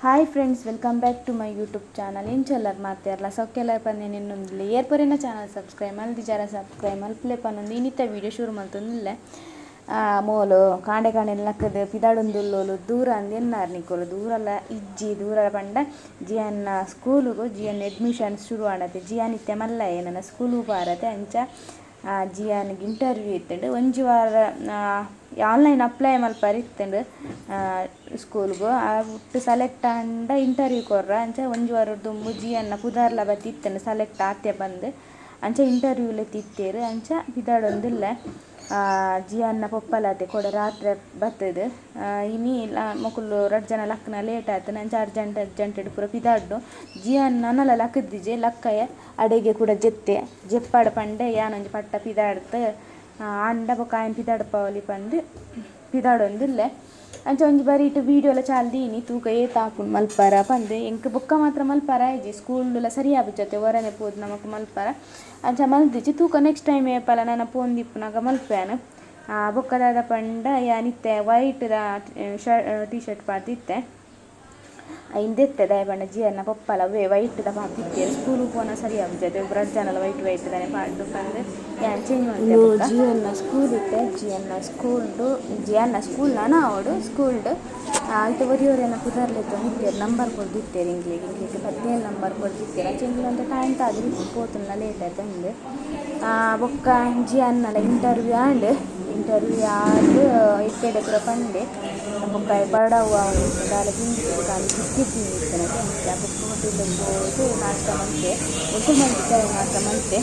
Hi friends welcome back to my YouTube channel ಇಂಚೆಲ್ಲರ್ ಮಾಡ್ತಾಯಿರಲ್ಲ ಸೊಕ್ಕೆಲ್ಲರ್ ಪಂದೆ ನಿನ್ನೊಂದಿಲ್ಲ ಏರ್ಪರಿನ ಚಾನಲ್ ಸಬ್ಸ್ಕ್ರೈಬ್ ಮಲ್ದಿ ಜರ ಸಬ್ಸ್ಕ್ರೈಬ್ ಮಲ್ಪಲೆ ಪನ್ನೊಂದು ಇನ್ನಿತ್ತ ವೀಡಿಯೋ ಶುರು ಮಲ್ತೊಂದಿಲ್ಲ ಮೋಲು, ಕಾಂಡೆ ಕಾಂಡೆ ಲಕ್ಕದ ಪಿದಾಡೊಂದುಲ್ಲೋಲು ದೂರ ಅಂದ ಎನ್ನಾರು ನಿಕ್ಕೋಲು? ದೂರಲ್ಲ ಇಜ್ಜಿ, ದೂರ ಪಂಡ. ಜಿಯನ್ನ ಸ್ಕೂಲಿಗೂ ಜಿಯನ್ ಅಡ್ಮಿಷನ್ ಶುರು ಮಾಡತ್ತೆ ಇತ್ತೆ ಮಲ್ಲ ಏನನ್ನ ಸ್ಕೂಲು ಬಾರತ್ತೆ ಅಂಚ. ಜಿಯಾನಿಗೆ ಇಂಟರ್ವ್ಯೂ ಇತ್ತೆ ಒಂಜಿ ವಾರ ಆನ್ಲೈನ್ ಅಪ್ಲೈ ಮಲ್ಪ ಇತ್ತುಂಡು ಆ ಒಟ್ಟು ಸೆಲೆಕ್ಟ್ ಆಂಡ ಇಂಟರ್ವ್ಯೂ ಕೊರ್ರ ಅಂಚ ಒಂಜಿ ವಾರ ದುಂಬು ಜಿಯನ್ನ ಪುದಾರ್ಲ ಬತ್ತಿ ಇತ್ತಂಡು ಸೆಲೆಕ್ಟ್ ಆತೆ ಬಂದು. ಅಂಚ ಇಂಟರ್ವ್ಯೂಲ ತಿತ್ತೆರ್ ಅಂಚ ಪಿದಾಡೊಂದಿಲ್ಲ ಜಿಯನ್ನ ಪೊಪ್ಪಲಾತೆ ಕೊಡ ರಾತ್ರಿ ಬತ್ತುದು. ಇನಿ ಮೊಕುಲು ರಡ್ ಜನ ಲಕ್ಕನ ಲೇಟ್ ಆಯ್ತು ಅಂಚ ಅರ್ಜೆಂಟ್ ಅರ್ಜೆಂಟ್ ಪೂರ ಪಿದಾಡ್ಡು ಜಿಯನ್ ನನಲ ಲಕ್ಕದಿಜೆ ಲಕ್ಕಯ ಅಡೆಗೆ ಕೂಡ ಜೆತ್ತೆ. ಜೆಪ್ಪಾಡ ಪಂಡೆ, ಯಾನೊಂಜಿ ಪಟ್ಟ ಪಿದಾಡ್ತ ಅಂಡ ಬೊಕ ಆಯನ್ ಪಿದಾಡ್ಪವಲಿ ಪಂದ್, ಪಿದಾಡೊಂದುಲ್ಲೆ. ಅಂಚ ಒಂಜಿ ಬರೀ ಇಟ್ಟು ವೀಡಿಯೋ ಎಲ್ಲ ಚಾಲ್ದೀನಿ, ತೂಕ ಏತ ಆಪುಂಡು ಮಲ್ಪರ ಪಂದ್, ಎಂಕ್ ಬೊಕ್ಕ ಮಾತ್ರ ಮಲ್ಪರ ಇಜ್ಜಿ ಸ್ಕೂಲ್ಡುಲ ಸರಿ ಆಪುಜತೆ ಹೊರನೆ ಪೋದು ನಮಕ್ ಮಲ್ಪರ. ಅಂಚ ಮಲ್ದಿಜ್ಜಿ, ತೂಕ ನೆಕ್ಸ್ಟ್ ಟೈಮ್ ಏಪಲ ನನ್ನ ಪೋಂದಿಪ್ಪುನಾಗ ಮಲ್ಪೇನು ಬೊಕ್ಕದಾದ ಪಂಡ ಯಾನಿತ್ತೆ ವೈಟ್ ಶರ್ಟ್ ಟೀ ಶರ್ಟ್ ಪಾಡ್ದಿತ್ತೆ ಇಂದೆತ್ತೆ ದಯ ಜಿಯನ್ನ ಪಪ್ಪಲ ವೇ ವೈಟ್ ದ ಪಾಪಿತ್ತೆ ಸ್ಕೂಲ್ ಪೋನ ಸರಿ ಆಗುತ್ತದೆ ಬ್ರಡ್ ಜನಲ ವೈಟ್ ವೈಟ್ ದನೆ ಪಾಡ್ದು ಬಂದು ಯಾನ್ ಚೇಂಜ್ ಮಾಡ್ತೆ ಜಿಯನ್ನ ಸ್ಕೂಲ್ ಇತ್ತೆ. ಜಿಯನ್ನ ಸ್ಕೂಲ್ಡು ಜಿಯನ್ನ ಸ್ಕೂಲ್ ನಾನ ಅವಡು ಸ್ಕೂಲ್ಡು ಆಯ್ತು ಒರಿಯೋರೆನ ಕುದರ್ಲಿತ್ತು ನಿತ್ತೇರು ನಂಬರ್ ಕೊಡ್ದಿತ್ತೇರು ಇಂಗ್ಲಿಗೆ ಇಂಗ್ಲಿಗೆ ಹದಿನೇಳು ನಂಬರ್ ಕೊಡ್ದಿತ್ತೇರು. ಚೆಂಗಿನ ಒಂದು ಟೈಮ್ ತಾದು ಪೋತುಲ್ಲ ಲೇಟ್ ಆಯ್ತು ಹಂಗೆ ಬೊಕ್ಕ ಜಿಯನ್ನಲ ಇಂಟರ್ವ್ಯೂ ಆಂಡ್ ಇಂಟರ್ವ್ಯೂ ಆದ್ ಪೂರ ಪಂಡೆ. ಬೊಕ್ಕ ಬಡವ ದಾಲ ತಿಂಡಿ ದಾಲ ಬಿಸ್ಕಿಟ್ ತಿಂದಿತ್ತೇನೆ ಎಂಚ ಬೊಕ್ಕ ಹೋಟೆಲ್ ಹೋದು ನಾಷ್ಟ ಮಂತೆ ಒಟ್ಟು ಮಂತೆ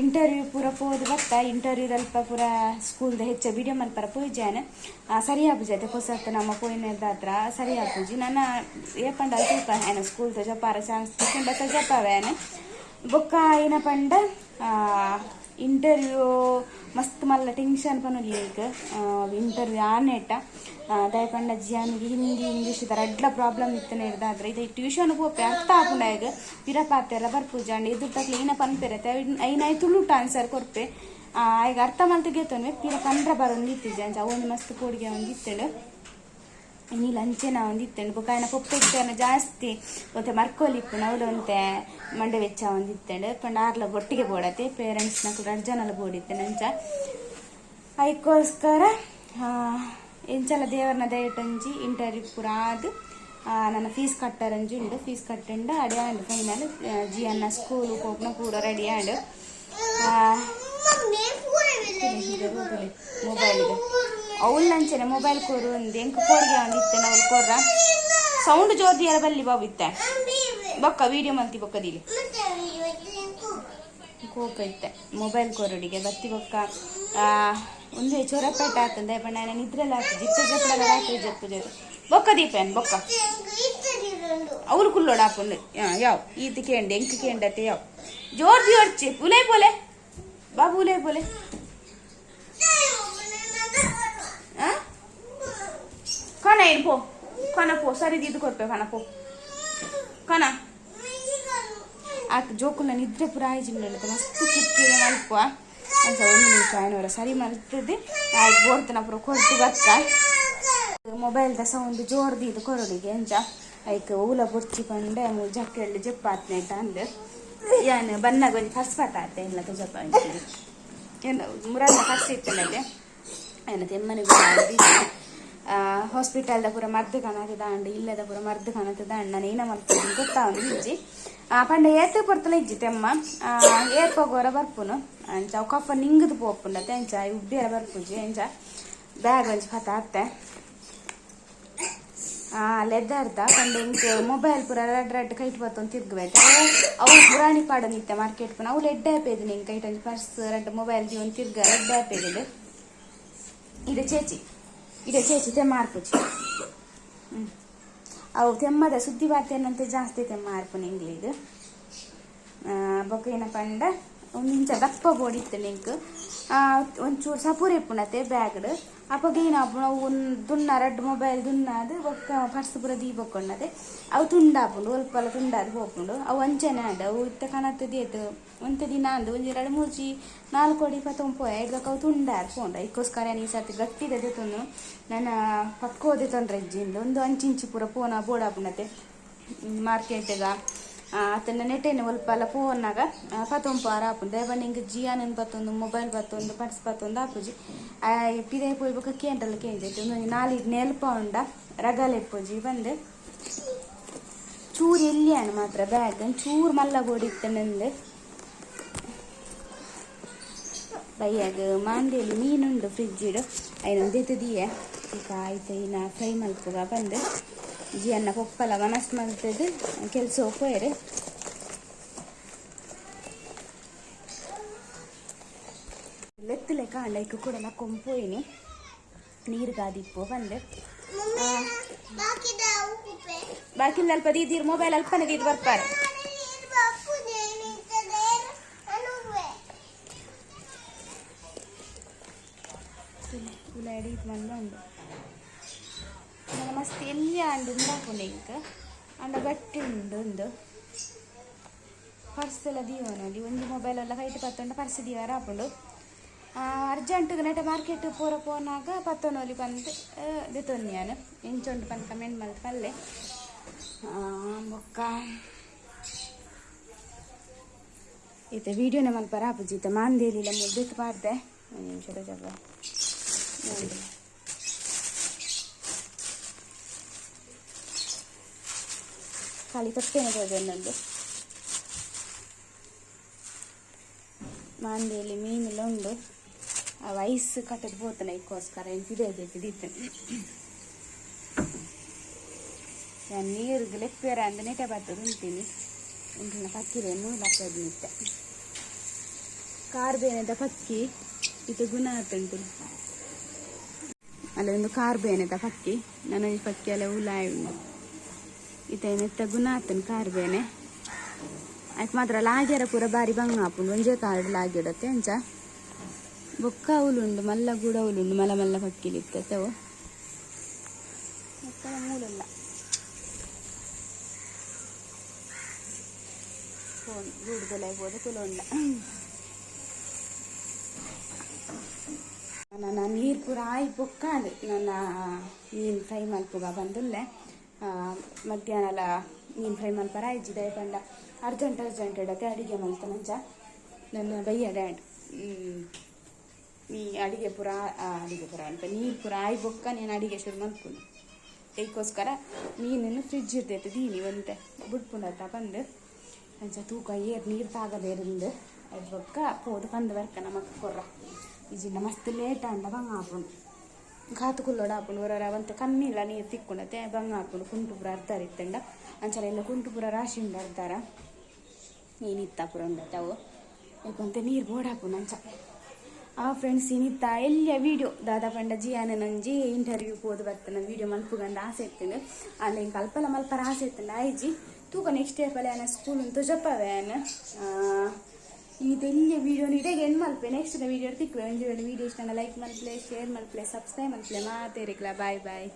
ಇಂಟರ್ವ್ಯೂ ಪೂರ ಪೋದು ಬತ್ತ ಇಂಟರ್ವ್ಯೂ ಅಲ್ಪ ಪೂರ ಸ್ಕೂಲ್ದ ಹೆಚ್ಚ ವಿಡಿಯೋ ಮಲ್ಪರ ಪೂಜಾನ. ಸರಿ ಆಪುಜತೆ ಪೊಸತ್ತ ನಮ್ಮ ಪೋಯಿನದಾತ್ರ ಸರಿ ಆಪುಜಿ ನನ್ನ ಏಪಂಡ ತೂಕ ಏನ ಸ್ಕೂಲ್ದ ಜಪಾರ ಚಾನ್ಸ್ ತಿಕ್ಕೊಂಡ ಜಪಾವೇನ. ಬೊಕ್ಕ ಏನ ಪಂಡ ಇಂಟರ್ವ್ಯೂ ಮಸ್ತ್ ಮಲ್ಲ ಟೆನ್ಷನ್ ಪನುಲಿಕ್ ಇಂಟರ್ವ್ಯೂ ಆನೆಟ ದಯಪಂಡ ಜಿಯಾನಿಗೆ ಹಿಂದಿ ಇಂಗ್ಲೀಷ್ ದ ರಡ್ಲ ಪ್ರಾಬ್ಲಮ್ ಇತ್ತನೆ ಹಿಡ್ದಾದ್ರೆ. ಇದು ಟ್ಯೂಷನ್ ಪೋಪೆ ಅರ್ಥ ಆಪುಂಡ ಈಗ? ಪಿರ ಪಾತೆಲ್ಲ ಬರ್ಪುಜಾಂಡ್ ಎದುರು ತಕ್ಕ ಏನ ಪನ್ಪಿರತ್ತೆ ಐನಾಯ್ ತುಳುಟ ಆನ್ಸರ್ ಕೊರ್ಪೆ ಈಗ ಅರ್ಥ ಮಲ್ತಿಗೆತ್ತೊನ್ವೆ ಪಿರ ಪಂಡ್ರ ಬರೋದು ಇತ್ತಿದ್ದೆ ಅಂಚ ಅವೊಂದು ಮಸ್ತ್ ಕೋಡಿಗೆ ಒಂದು ಇನಿ ಲಂಚೆನ ಒಂದು ಇತ್ತೇಳು ಬೊಕ ಆಯ್ನ ಪೊಪ್ಪೆಟ್ಟನ ಜಾಸ್ತಿ. ಮತ್ತೆ ಮರ್ಕೋಲಿಪ್ಪು ನವಲೊಂತೆ ಮಂಡೆ ವೆಚ್ಚ ಒಂದು ಇತ್ತೇಳು ಪಂಡ ಆರ್ಲ ಒಟ್ಟಿಗೆ ಬೋಡತೆ ಪೇರೆಂಟ್ಸ್ನ ಕೂಡ ಅರ್ಜನಲ ಬೋಡಿತ್ತೆ ನಂಚ. ಅದಕ್ಕೋಸ್ಕರ ಎಂಚಲ ದೇವರನ ದಯಟೊಂಜಿ ಇಂಟರ್ವ್ಯೂ ಪೂರ ಆದ್ ನನ್ನ ಫೀಸ್ ಕಟ್ಟರಂಜಿ ಉಂಡು ಫೀಸ್ ಕಟ್ಟಂಡ ಅಡೆ ಆಂಡ್ ಫೈನಲ್ ಜಿ ಅನ್ನ ಸ್ಕೂಲ್ ಹೋಗ್ನ ಪೂರ ರೆಡಿ ಆಂಡ್. ಮೊಬೈಲ್ಗೆ ಅವಳು ನಂಚನೆ ಮೊಬೈಲ್ ಕೊರು ಒಂದು ಎಂಕ ಕೋಡ್ಗೆ ಅಂದಿತ್ತೆ ನಾವು ಕೊರ್ರ ಸೌಂಡ್ ಜೋರ್ದಿ ಎಲ್ಲ ಬಲ್ಲಿ ಬಾವಿತ್ತೆ ಬಕ್ಕ ವಿಡಿಯೋ ಮಂತಿ ಬೊಕ್ಕದಿಲಿ ಕೋಪ ಇತ್ತೆ. ಮೊಬೈಲ್ ಕೊರಡಿಗೆ ಬತ್ತಿ ಬೊಕ್ಕ. ಒಂದೇ ಚೊರಪೇಟ ಆಗ್ತದೆ ಬಣ್ಣ ನಾನು ನಿದ್ರೆಲ್ಲ ಆಗ್ತದೆ ಜಿಪ್ಪೆ ಜಪ್ಪಳ ರಾತ್ರಿ ಜಪ್ಪು ಜೊತೆ ಬೊಕ್ಕ ದೀಪೇನ್ ಬೊಕ್ಕ? ಅವ್ರು ಕುಲ್ಲೋಡ ಹಾಕೊಂಡು ಯಾವ? ಈತ ಕೇಂಡೆ ಎಂಕ ಕೇಂಡತೆ ಯಾವ? ಜೋರ್ದಿ ಹೊರ್ಚಿ ಪುಲೆ ಪೊಲೆ. ಬಾಬು ಉಲೆ ಪೊಲೆ ಕನ ಏನು ಪೋ. ಕನ ಪೋ, ಸರಿ ಇದು ಕೊಡ್ಬೇಕು ಕನ ಪೋ. ಕನ ಆತ ಜೋಕುಲ ನಿದ್ರೆ ಪುರ ಆಯ್ಜಿಲ್ಲ ಮಸ್ತ್ ಚಿಕ್ಕ ಮಲ್ಪ ಅಂತ ಒಂದು ನಿಮಿಷ ಏನೋರ ಸರಿ ಮಲ್ತದೆ. ಆಯ್ತು ಬೋರ್ತನ ಪುರ ಕೊಡ್ತು ಬತ್ತ ಮೊಬೈಲ್ದ ಸೌಂಡ್ ಜೋರ್ದು ಇದು ಕೊರಡಿಗೆ ಅಂಜ. ಐಕ್ ಊಲ ಬುರ್ಚಿ ಪಂಡೆ ಜಕ್ಕೆಳ್ಳಿ ಜಪ್ಪಾತ್ನೆ ಅಂದ್ ಏನು ಬನ್ನಾಗ ಒಂದು ಫಸ್ಟ್ ಪಾತ ಆತ, ಇಲ್ಲ ಜಪ್ಪ ಏನು ಫಸ್ಟ್ ಇತ್ತನದೆ ಏನು ತೆಮ್ಮನೆ ಹಾಸ್ಪಿಟಲ್ದ ಪೂರ ಮರ್ದು ಕಾಣತದ ಅಂಡ್ ಇಲ್ಲದ ಪೂರ ಮರ್ದು ಕಾಣತದ ದಾಂಡು, ನಾನು ಏನ ಮಾಡ್ತೀನಿ ಗೊತ್ತಾವನು, ಇಜ್ಜಿ. ಪಂಡ ಏತ್ ಪರ್ತಲ ಇಜ್ಜಿ ತೆಮ್ಮ. ಏತ್ ಹೋಗೋರ ಬರ್ಪುನು. ಅಂಚ ಅವು ಕಫ ನಿಂಗದು ಪೋಪುಂಡತೆ ಅಂಚ ಉಬ್ಬಿಯರ ಬರ್ಪುಜಿ ಅಂಚ ಬ್ಯಾಗ್ ಒಂಚ ಪತ ಅತ್ತೆ ಲೆದರ್ದ ಪಂಡ ಇಂಚ ಮೊಬೈಲ್ ಪೂರ ರೆಡ್ ರೆಡ್ ಕೈಟ್ ಬತ್ತೊಂದು ತಿರ್ಗಬೇಕು ಅವು ಪುರಾಣಿ ಪಾಡ ನಿತ್ತೆ ಮಾರ್ಕೆಟ್ ಪುನ, ಅವು ಲೆಡ್ ಆಪೇದು ನಿಂಗೆ ಕೈಟ್ ಪರ್ಸ್ ರೆಡ್ ಮೊಬೈಲ್ ಒಂದು ತಿರ್ಗ ರೆಡ್ ಆಪೇದು ಇದು ಇದೆ ಚೇಚಿ. ತೆಮ್ಮ ಹಾರ್ಪುಜಿ ಹ್ಮ್. ಅವು ತೆಮ್ಮದ ಸುದ್ದಿ ಬಾರ್ತೇನಂತೆ ಜಾಸ್ತಿ ತೆಮ್ಮ ಹಾರ್ಪುನ ಇಂಗ್ಲಿದು ಬೊಕ್ಕ ಏನಪ್ಪ ಪಂಡ ಒಂದಿಂಚ ದಪ್ಪ ಬೋಡಿತ್ತು ನಿಂಕ್ ಒಂಚೂರು ಸಪೂರ್ ಇಪ್ಪುಣತೆ ಬ್ಯಾಗ್ಡ್. ರೆಡ್ ಮೊಬೈಲ್ ದುನ್ನದು ಬೊಕ್ಕ ಪರ್ಸ್ ಪೂರ ದೀ ಬೊಕ್ಕೊಂಡದೆ ಅವು ತುಂಡಾಪುಂಡು ಒಲ್ಪಲ ತುಂಡಾದು ಹೋಪುಂಡು. ಅವು ಅಂಚನೆ ಆಂಡ ಅವು ಇತ್ತ ಕಣತ್ತು ದೇತು ಒಂತ ದಿನ ಅಂದು ಒಂಜಿ ಎರಡು ಮೂಜಿ ನಾಲ್ಕು ಅಡಿ ಪತ್ತೊಂದು ಪೋಯ ಇಡ್ದಕ್ಕೆ ಅವು ತುಂಡಾರ್ ಪೋಂಡ. ಇದಕ್ಕೋಸ್ಕರ ಈ ಸರ್ತಿ ಗಟ್ಟಿ ದೆತೊಂದು ನನ್ನ ಪಕ್ಕ ಹೋದೆ ತೊಂದ್ರೆ ಇಜ್ಜಿಂದು. ಒಂದು ಅಂಚಿಂಚಿ ಪೂರ ಪೋನ ಮಾರ್ಕೆಟ್ಗ ಅತನ ನೆಟ್ಟೆನೆ ಒಲ್ಪಲ ಪತ್ತೊಂದು ಪಾರ ಆಪುಂಡು ದಯಬಣ್ಣ ನಿಂಗೆ ಜಿಯಾನನ್ ಬತ್ತೊಂದು, ಮೊಬೈಲ್ ಬತ್ತೊಂದು, ಪರ್ಸ್ ಬತ್ತೊಂದು ಆಪುಜಿ. ಪಿದೆ ಪೋಯ್ ಬೊಕ ಕೇಂಟಲ್ ಕೇಂಜೈತೆ ಒಂದು ನಾಲಿಗೆ ನೆಲ್ಪ ಉಂಡ ರಗಲೆ ಪೋಜಿ ಬಂದು. ಚೂರು ಎಲ್ಲಿಯಾನ ಮಾತ್ರ ಬ್ಯಾಗ್ ಚೂರು ಮಲ್ಲ ಬೋಡಿತ್ತನಂದು ಬೈಯಾಗ ಮಾಂದೇಲಿ ಮೀನುಂಡು ಫ್ರಿಜ್ ಇಡು. ಐನೊಂದು ಎತ್ತದಿಯೆ. ಈಗ ಆಯ್ತು, ಇನ್ನು ಫ್ರೈ ಮಲ್ಪುಗ ಬಂದು. ಜಿಯನ್ನ ಪೊಪ್ಪಲ ಮನಸ್ಸು ಮಾಡ್ತದೆ ಕೆಲಸ ಹೋಗ್ರೆ ಲೆತ್ತಲೆ ಕಾಂಡ ಇಕ್ಕ ಕೂಡ ನಾ ಕೊಂಪೋಯಿನಿ ನೀರು ಗಾದಿಪ್ಪು ಬಂದು ಬಾಕಿ ಅಲ್ಪ ದೀದಿರ್ ಮೊಬೈಲ್ ಅಲ್ಪನೆ ದೀದ್ ಬರ್ತಾರೆ ಉಲಾಡಿ ಮಂದ ಉಂಡು ನನ್ನ ಮಸ್ತ್ ಎಲ್ಲಿ ಅಂಡು ಉಂಡಾಪುಂಡೆ ಇಂಕ ಅಂಡ ಗಟ್ಟಿ ಉಂಡು ಒಂದು. ಪರ್ಸ್ ಎಲ್ಲ ದೀವನಲ್ಲಿ ಒಂದು ಮೊಬೈಲ್ ಎಲ್ಲ ಕೈಟ್ ಪತ್ತೊಂಡ, ಪರ್ಸ್ ದೀವಾರ ಆಪುಂಡು ಅರ್ಜೆಂಟ್ ನೆಟ ಮಾರ್ಕೆಟ್ ಪೂರ ಪೋನಾಗ ಪತ್ತೊಂದೊಲಿ ಬಂದು ದಿತೊನ್ಯಾನು ಎಂಚೊಂಡು ಪಂದ್ ಕಮೆಂಟ್ ಮಲ್ತ್ ಪಲ್ಲೆ. ಬೊಕ್ಕ. ಈತ ವಿಡಿಯೋನ ಮಲ್ಪರ ಆಪುಜಿ ಮಾಂದೇಲಿಲ್ಲ ಮುದ್ದಿತ್ತು ಪಾಡ್ದೆ. ಒಂದು ನಿಮಿಷದ ಜಾಗ ನೋಡಿ. ತೊಟ್ಟೆನೆ ತೋಜೊಂದೊಂದು ಮಾಂದಿಯಲ್ಲಿ ಮೀನೆಲ್ಲ ಉಂಡು. ಆ ಐಸ್ ಕಟ್ಟದು ಹೋತನ ಇದಕ್ಕೋಸ್ಕರ ಏನು ಇದೆ ದಿತ್ತನೆ ನಾನು ನೀರಿಗೆ ಲೆಪ್ಪೇರ ಅಂದ ನೆಟೆ ಬರ್ತದೆ ಉಂತೀನಿ ಉಂಟಿನ ಪಕ್ಕಿರೇನು ಲಕ್ಕದ ನಿತ್ಯ ಕಾರ್ಬೇನೆದ ಪಕ್ಕಿ, ಇದು ಗುಣ ಆತುಂಟು ಅಲ್ಲ ಕಾರ್ಬೇನೆದ ಪಕ್ಕಿ. ನಾನು ಈ ಪಕ್ಕಿ ಎಲ್ಲ ಉಲಾಯ್ ಉಂಡು ಇತ್ತೆ ತಗುನಾತನ್ ಕಾರ್ಬೇನೆ. ಆಯ್ತು ಮಾತ್ರ ಲಾಗ್ಯಾರ ಪೂರ ಬಾರಿ ಬಂಗ ಆಪುಂಡು ಒಂಜೇ ಕಾರ್ಡ್ ಲಾಗಿಡತ್ತೆ ಅಂಚ. ಬೊಕ್ಕ ಉಲುಂಡು ಮಲ್ಲ ಗೂಡ ಅವಲುಂಡು ಮಲ್ಲ ಮಲ್ಲ ಪಕ್ಕಿಲಿತ್ತವು ಮಕ್ಕಳ ಮೂಲಲ್ಲ. ಫೋನ್ ಗೂಡುದಲ್ಲ ಬೋದು ಕುಲೊಂಡ. ನನ್ನ ನೀರು ಪೂರ ಆಯ್ ಬೊಕ್ಕಾಂಡು ನನ್ನ ಮೀನು ಫ್ರೈ ಮಲ್ಪುಗ ಬಂದುಲ್ಲೆ. ಮಧ್ಯಾಹ್ನ ಮೀನು ಫ್ರೈ ಮಲ್ಪರ ಇಜ್ಜಿದೆ ಪಂಡ ಅರ್ಜೆಂಟ್ ಅರ್ಜೆಂಟ್ ಇಡತ್ತೆ, ಅಡುಗೆ ಮಲ್ತನಂಚ ನನ್ನ ಬೈಯ ಡ್ಯಾಂಡ್ ನೀ ಅಡಿಗೆ ಪುರ ಅಡಿಗೆ ಪುರ ಅಂತ, ನೀರು ಪುರ ಆಯ್ ಬೊಕ್ಕ ನೀನು ಅಡಿಗೆ ಶುರು ಮಾಡ್ಕೊಂಡು. ಇದಕ್ಕೋಸ್ಕರ ಮೀನನ್ನು ಫ್ರಿಜ್ ಇರ್ತೈತೆ, ದೀನಿ ಒಂತೆ. ಬಿಟ್ಪುಂಡತ್ತ ಬಂದು ಅಂಚ ತೂಕ ಏರು ನೀರು ತಾಗದೇರಿಂದ ಅದು ಬೊಕ್ಕ ಪೋದು, ಬಂದು ಬರ್ಕ ನಮಗೆ ಕೊರ ಇಜಿಂಡ ಮಸ್ತ್ ಲೇಟ್ ಅಂಡ ಬಂಗಾಪುನು ಹಾಪುಂಡು ಕಾತು ಕುಲ್ಲೋಡ ಹಾಪುಂಡು ಹೊರ ಅವಂತ ಕಮ್ಮಿ ಇಲ್ಲ ನೀರು ತಿಕ್ಕೊಂಡತೆ ಬಂಗ ಹಾಕೊಂಡು ಕುಂಟು ಪುರ ಅರ್ಧಾರ ಇತ್ತಂಡ. ಅಂಚಲ ಎಲ್ಲ ಕುಂಟು ಪುರ ರಾಶಿ ಉಂಡು ಅರ್ಧಾರ ನೀನಿತ್ತ ಪುರ ಉಂಡತ್ತೆ ಅವು. ಯಾಕಂತ ನೀರು ಬೋಡ್ ಹಾಪುಂಡು ಅಂಚ ಆ ಫ್ರೆಂಡ್ಸ್ ಏನಿತ್ತ ಎಲ್ಲಿಯ ವೀಡಿಯೋ ದಾದಾ ಪಂಡ ಜಿ ನಂಜಿ ಇಂಟರ್ವ್ಯೂ ಹೋದ್ ಬರ್ತಾನೆ ವೀಡಿಯೋ ಮಲ್ಪುಗಂಡ ಆಸೆ ಇರ್ತೇನೆ ಅಲ್ಲಿ ಹಿಂಗೆ ಕಲ್ಪಲ ಮಲ್ಪರ ಆಸೆ ಇರ್ತಂಡ ಐಜಿ ತೂಕ ನೆಕ್ಸ್ಟ್ ಇಯರ್ ಆನ ಸ್ಕೂಲ್ ಅಂತ ಜಪ್ಪವೆ ಇದು ಎಲ್ಲಿಯ ವೀಡಿಯೋ ನೀಟಾಗಿ ಎನ್ ಮಲ್ಪೆ ನೆಕ್ಸ್ಟ್ ವೀಡಿಯೋ ತಿಕ್ಕು ಎಂಜಾಯ್ ವೀಡಿಯೋ ಇಷ್ಟ ಲೈಕ್ ಮಲ್ಪಲೆ ಶೇರ್ ಮಲ್ಪಲೆ ಸಬ್ಸ್ಕ್ರೈಬ್ ಮಲ್ಪಲೆ ಮಾತೇರಿಕ್ಲ ಬಾಯ್ ಬಾಯ್